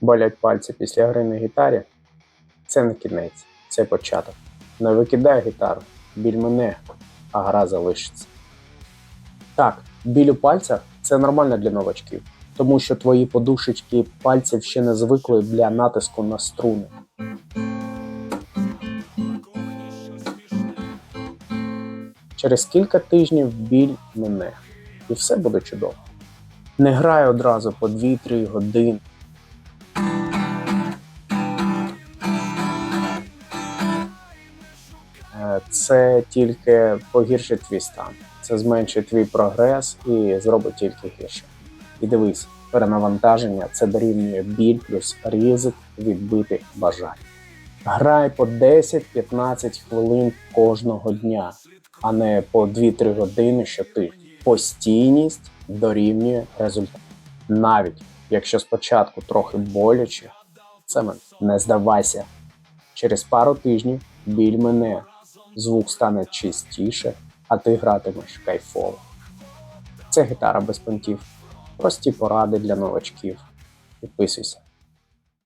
Болять пальці після гри на гітарі. Це не кінець, це початок. Не викидай гітару, біль мене, а гра залишиться. Так, біль у пальцях це нормально для новачків, тому що твої подушечки пальців ще не звикли для натиску на струни. Через кілька тижнів біль мине, і все буде чудово. Не грай одразу по 2-3 години. Це тільки погіршить твій стан. Це зменшить твій прогрес і зробить тільки гірше. І дивись, перенавантаження це дорівнює біль плюс ризик відбитих бажань. Грай по 10-15 хвилин кожного дня, а не по 2-3 години щотижня. Постійність дорівнює результат. Навіть якщо спочатку трохи боляче, це мен. не здавайся. Через пару тижнів біль мене, звук стане чистіше, а ти гратимеш кайфово. Це гітара без понтів. Прості поради для новачків. Підписуйся.